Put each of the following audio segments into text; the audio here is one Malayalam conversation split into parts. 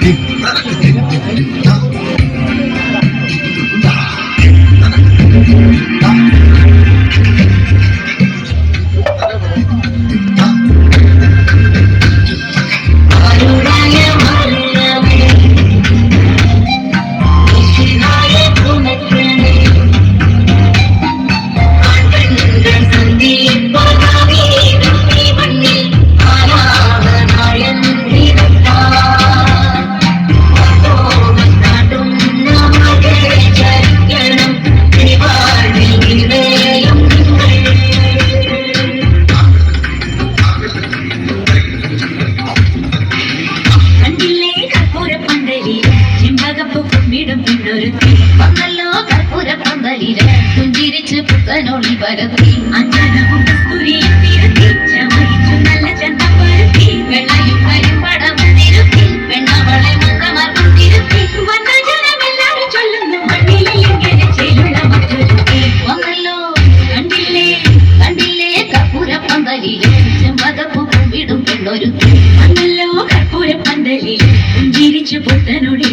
Thank. പന്തലിൽ പുഞ്ചിരിച്ച് പുത്തനൊളി പരത്തി. കസ്തൂരിയും നല്ല പെണ്ണവളെ കണ്ടില്ലേ കണ്ടില്ലേ? കർപ്പൂര പന്തലിൽ പുഞ്ചിരിച്ച് പുത്തനൊളി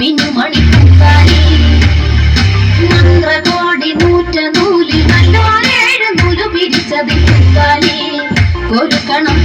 മിന്നുമണിപ്പൂക്കാലി നൂറ്റ നല്ലോരേഴ് നൂലു പിരിച്ചതിൽ പൂക്കാലി ഒരു കണം